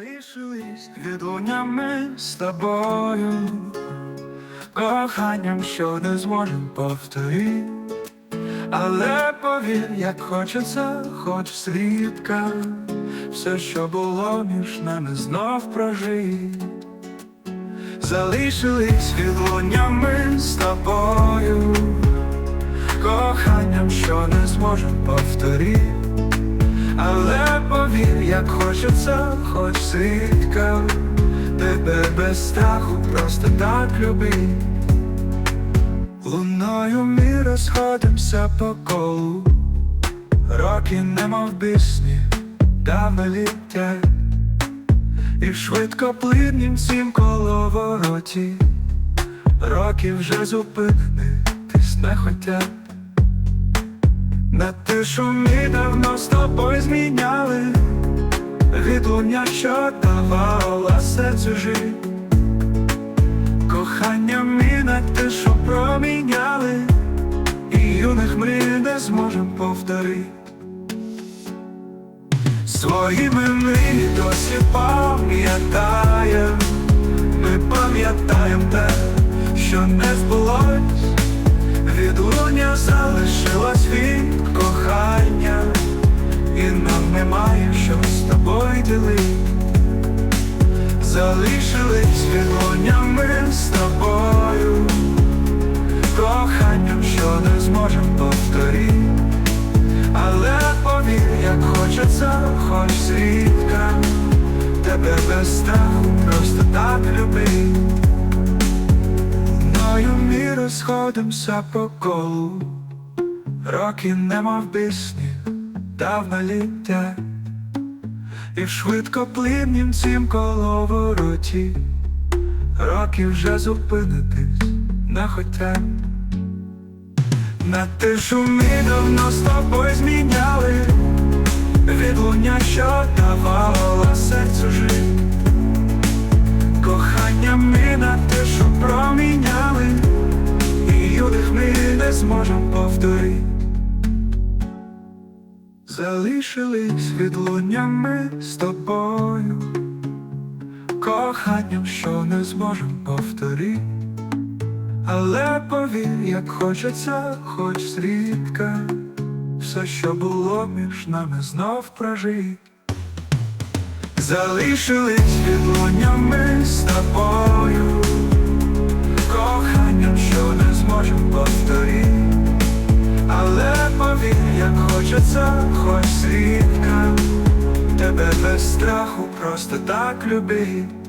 Залишились відлуннями з тобою, коханням, що не зможем повторити. Але повір, як хочеться, хоч слідка, все, що було між нами, знов прожить. Залишились відлуннями з тобою, коханням, що не зможем повторити. Але повір, як хочеться, хоч слідка, тебе без страху просто так любить. Луною ми розходимося по колу, роки немов бісні, давно літять, і швидко плиннім цім коловороті, роки вже зупинитись не хотять. На тишу ми давно з тобою зміняли, відлуння, що давала серцю жить. Кохання ми на тишу проміняли, і юних ми не зможем повторити. Своїми ми досі пам'ятаєм, ми пам'ятаєм те, що не збулось, відлуння залишилось ділити. Залишились відлуннями з тобою, коханням, що не зможем повторити. Але повір, як хочеться, хоч свідка, тебе без страху просто так любить. Мною ми розходимося по колу, роки немов пісні, давно літять. І швидко плиннім цім коловороті, роки вже зупинитись не хотять. На тишу ми давно з тобою зміняли, відлуння, що давала серцю жити, Кохання ми Залишились відлуннями з тобою, коханням, що не зможем повторити. Але повір, як хочеться, хоч зрідка, все, що було між нами, знов прожить. Залишились відлуннями з тобою, як хоч свідка, тебе без страху просто так любить.